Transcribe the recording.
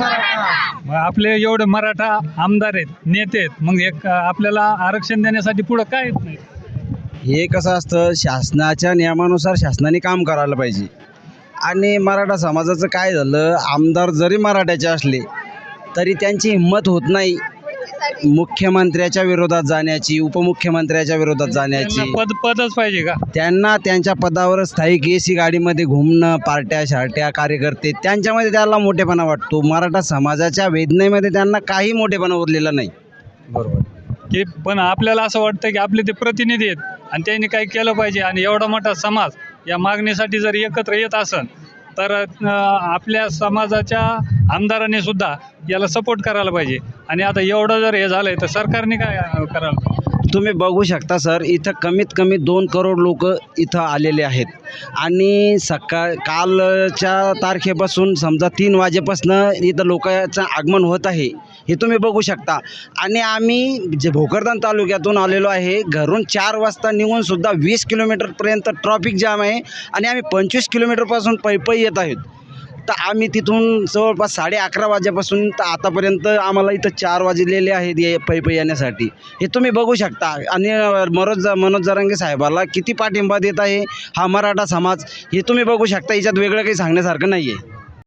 मग आपले एवढे मराठा आमदार आहेत नेते आहेत. मग एक आपल्याला आरक्षण देण्यासाठी पुढं काय येत नाही? हे कसं असतं शासनाच्या नियमानुसार शासनाने काम करायला पाहिजे. आणि मराठा समाजाचं काय झालं आमदार जरी मराठ्याचे असले तरी त्यांची हिंमत होत नाही. मुख्यमंत्र्याच्या विरोधात जाण्याची उपमुख्यमंत्र्याच्या विरोधात जाण्याची. पद पदच पाहिजे का? त्यांना त्यांच्या पदावर स्थायिक ए सी गाडीमध्ये घुमणं पार्ट्या शार्ट्या कार्यकर्ते त्यांच्यामध्ये त्याला मोठेपणा वाटतो. मराठा समाजाच्या वेदनेमध्ये त्यांना काही मोठेपणा उरलेला नाही. बरोबर. की पण आपल्याला असं वाटतं की आपले ते प्रतिनिधी आहेत आणि त्यांनी काही केलं पाहिजे. आणि एवढा मोठा समाज या मागणीसाठी जर एकत्र येत असन तर आपल्या समाजाच्या आमदाराने सुद्धा याला सपोर्ट करायला पाहिजे आणि आता एवढं जर हे झालंय तर सरकारने काय करायला पाहिजे? तुम्ही बघू शकता सर इथं कमीत कमी दोन करोड लोक इथं आलेले आहेत. आणि सकाळ कालच्या तारखेपासून समजा तीन वाजेपासून इथं लोकांचं आगमन होत आहे हे तुम्ही बघू शकता. आणि आम्ही जे भोकरदन तालुक्यातून आलेलो आहे घरून चार वाजता निघूनसुद्धा वीस किलोमीटरपर्यंत ट्रॉफिक जाम आहे आणि आम्ही पंचवीस किलोमीटरपासून पै पै येत आहोत. तर आम्ही तिथून जवळपास साडे अकरा वाजेपासून तर आतापर्यंत आम्हाला इथं चार वाजलेले आहेत ये पै पै येण्यासाठी. हे तुम्ही बघू शकता. आणि मनोज मनोज जरांगे साहेबाला किती पाठिंबा देत आहे हा मराठा समाज हे तुम्ही बघू शकता. याच्यात वेगळं काही सांगण्यासारखं नाही आहे